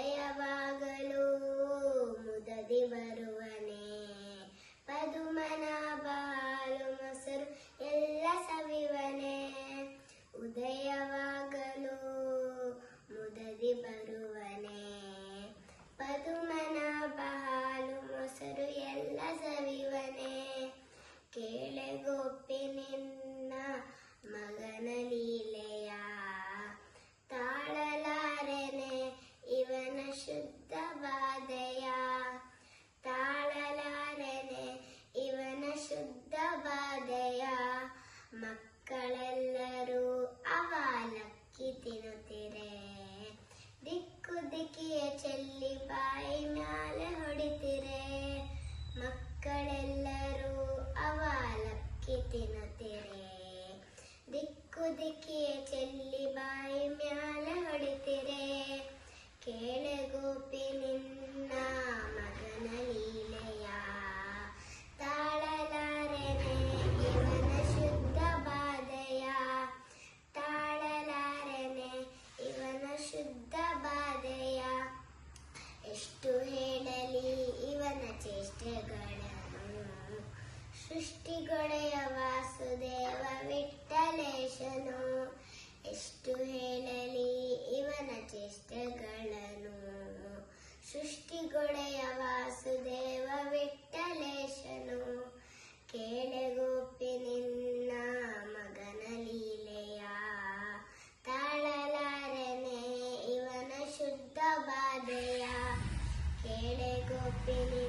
ಉದಯವಾಗಲು ಮಕ್ಕಳೆಲ್ಲರೂ ಅವಲಕ್ಕಿ ತಿನ್ನುತ್ತೀರೆ ದಿಕ್ಕು ದಿಕ್ಕಿಯ ಚೆಲ್ಲಿ ಬಾಯಿ ಮ್ಯಾಲೆ ಹೊಡಿತಿರೆ. ಮಕ್ಕಳೆಲ್ಲರೂ ಅವಲಕ್ಕಿ ತಿನ್ನುತ್ತೀರೆ ದಿಕ್ಕು ದಿಕ್ಕಿಯ ಚೆಲ್ಲಿ ಬಾಯಿ ಮ್ಯಾಲೆ ಸೃಷ್ಟಿಗೊಡೆಯ ವಾಸುದೇವ ವಿಠಲೇಶನು ಎಷ್ಟು ಹೇಳಲಿ ಇವನ ಚೇಷ್ಟೆಗಳನ್ನು. ಸೃಷ್ಟಿಗೊಡೆಯ ವಾಸುದೇವ ವಿಠಲೇಶನು ಕೇಳೆ ಗೋಪಿ ನಿನ್ನ ಮಗನ ಲೀಲೆಯ. ತಾಳಲಾರನೆ ಇವನ ಶುದ್ಧ ಬಾಧೆಯ. ಕೇಳೆ ಗೋಪಿ ನಿನ್ನ